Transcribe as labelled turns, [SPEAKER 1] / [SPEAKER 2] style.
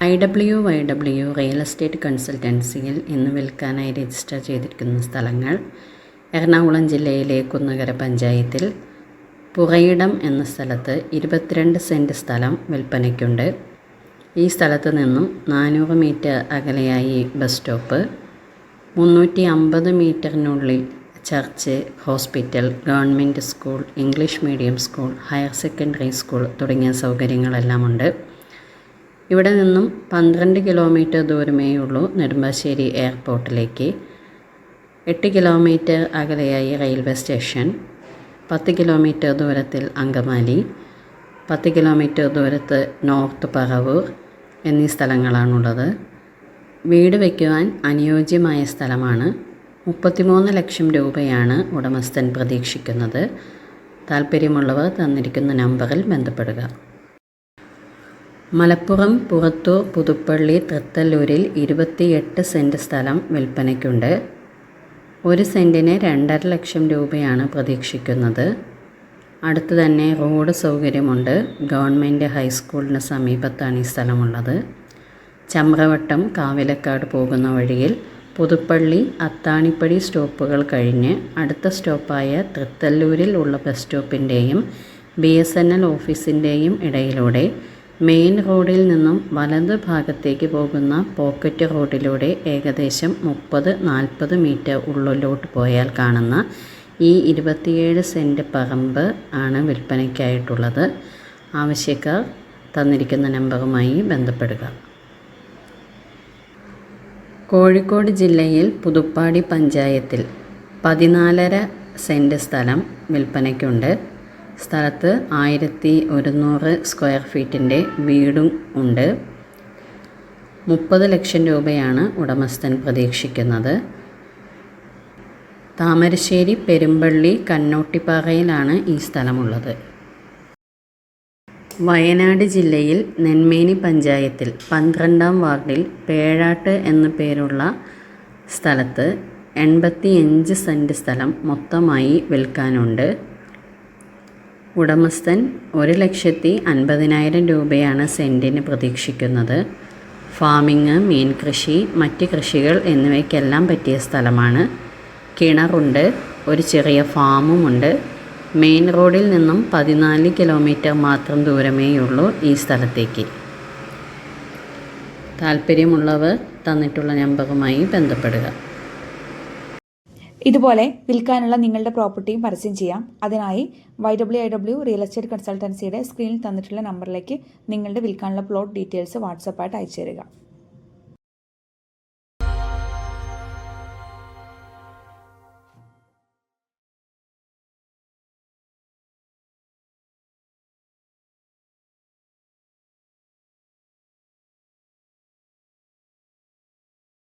[SPEAKER 1] I W Y W real estate കൺസൾട്ടൻസിയിൽ ഇന്ന് വിൽക്കാനായി register ചെയ്തിരിക്കുന്ന സ്ഥലങ്ങൾ എറണാകുളം ജില്ലയിലെ കുന്നുകര പഞ്ചായത്തിൽ പുറയിടം എന്ന സ്ഥലത്ത് ഇരുപത്തിരണ്ട് സെന്റ് സ്ഥലം വിൽപ്പനയ്ക്കുണ്ട്. ഈ സ്ഥലത്ത് നിന്നും നാനൂറ് മീറ്റർ അകലെയായി ബസ് സ്റ്റോപ്പ് മുന്നൂറ്റി അമ്പത് മീറ്ററിനുള്ളിൽ church hospital government school English medium school higher secondary school തുടങ്ങിയ സൗകര്യങ്ങളെല്ലാം ഉണ്ട്. ഇവിടെ നിന്നും പന്ത്രണ്ട് കിലോമീറ്റർ ദൂരമേ ഉള്ളൂ നെടുമ്പാശ്ശേരി എയർപോർട്ടിലേക്ക്. എട്ട് കിലോമീറ്റർ അകലെയായി റെയിൽവേ സ്റ്റേഷൻ പത്ത് കിലോമീറ്റർ ദൂരത്തിൽ അങ്കമാലി പത്ത് കിലോമീറ്റർ ദൂരത്ത് നോർത്ത് പറവൂർ എന്നീ സ്ഥലങ്ങളാണുള്ളത്. വീട് വയ്ക്കുവാൻ അനുയോജ്യമായ സ്ഥലമാണ്. മുപ്പത്തിമൂന്ന് ലക്ഷം രൂപയാണ് ഉടമസ്ഥൻ പ്രതീക്ഷിക്കുന്നത്. താല്പര്യമുള്ളവർ തന്നിരിക്കുന്ന നമ്പറിൽ ബന്ധപ്പെടുക. മലപ്പുറം പുറത്തൂർ പുതുപ്പള്ളി തൃത്തല്ലൂരിൽ ഇരുപത്തിയെട്ട് സെന്റ് സ്ഥലം വിൽപ്പനയ്ക്കുണ്ട്. ഒരു സെന്റിന് രണ്ടര ലക്ഷം രൂപയാണ് പ്രതീക്ഷിക്കുന്നത്. അടുത്ത് തന്നെ റോഡ് സൗകര്യമുണ്ട്. ഗവൺമെന്റ് ഹൈസ്കൂളിന് സമീപത്താണ് ഈ സ്ഥലമുള്ളത്. ചമ്രവട്ടം കാവിലക്കാട് പോകുന്ന വഴിയിൽ പുതുപ്പള്ളി അത്താണിപ്പടി സ്റ്റോപ്പുകൾ കഴിഞ്ഞ് അടുത്ത സ്റ്റോപ്പായ തൃത്തല്ലൂരിൽ ഉള്ള ബസ് സ്റ്റോപ്പിന്റെയും ബി എസ് എൻ എൽ ഓഫീസിന്റെയും ഇടയിലൂടെ മെയിൻ റോഡിൽ നിന്നും വലത് ഭാഗത്തേക്ക് പോകുന്ന പോക്കറ്റ് റോഡിലൂടെ ഏകദേശം മുപ്പത് നാൽപ്പത് മീറ്റർ ഉള്ളിലോട്ട് പോയാൽ കാണുന്ന ഈ ഇരുപത്തിയേഴ് സെന്റ് പറമ്പ് ആണ് വിൽപ്പനയ്ക്കായിട്ടുള്ളത്. ആവശ്യക്കാർ തന്നിരിക്കുന്ന നമ്പറുമായി ബന്ധപ്പെടുക. കോഴിക്കോട് ജില്ലയിൽ പുതുപ്പാടി പഞ്ചായത്തിൽ പതിനാലര സെന്റ് സ്ഥലം വിൽപ്പനയ്ക്കുണ്ട്. സ്ഥലത്ത് ആയിരത്തി ഒരുന്നൂറ് സ്ക്വയർ ഫീറ്റിന്റെ വീടും ഉണ്ട്. മുപ്പത് ലക്ഷം രൂപയാണ് ഉടമസ്ഥൻ പ്രതീക്ഷിക്കുന്നത്. താമരശ്ശേരി പെരുമ്പള്ളി കണ്ണോട്ടിപ്പാറയിലാണ് ഈ സ്ഥലമുള്ളത്. വയനാട് ജില്ലയിൽ നെന്മേനി പഞ്ചായത്തിൽ പന്ത്രണ്ടാം വാർഡിൽ പേഴാട്ട് എന്നു പേരുള്ള സ്ഥലത്ത് എൺപത്തിയഞ്ച് സെന്റ് സ്ഥലം മൊത്തമായി വിൽക്കാനുണ്ട്. ഉടമസ്ഥൻ ഒരു ലക്ഷത്തി അൻപതിനായിരം രൂപയാണ് സെന്റിന് പ്രതീക്ഷിക്കുന്നത്. ഫാമിങ് മീൻ കൃഷി മറ്റ് കൃഷികൾ എന്നിവയ്ക്കെല്ലാം പറ്റിയ സ്ഥലമാണ്. കിണറുണ്ട് ഒരു ചെറിയ ഫാമുമുണ്ട്. മെയിൻ റോഡിൽ നിന്നും പതിനാല് കിലോമീറ്റർ മാത്രം ദൂരമേയുള്ളൂ ഈ സ്ഥലത്തേക്ക്. താല്പര്യമുള്ളവർ തന്നിട്ടുള്ള നമ്പറുമായി ബന്ധപ്പെടുക.
[SPEAKER 2] ഇതുപോലെ വിൽക്കാനുള്ള നിങ്ങളുടെ പ്രോപ്പർട്ടിയും പരസ്യം ചെയ്യാം. അതിനായി Y W I W real estate കൺസൾട്ടൻസിയുടെ സ്ക്രീനിൽ തന്നിട്ടുള്ള നമ്പറിലേക്ക് നിങ്ങളുടെ വിൽക്കാനുള്ള പ്ലോട്ട് ഡീറ്റെയിൽസ് വാട്സപ്പായിട്ട് അയച്ചു തരിക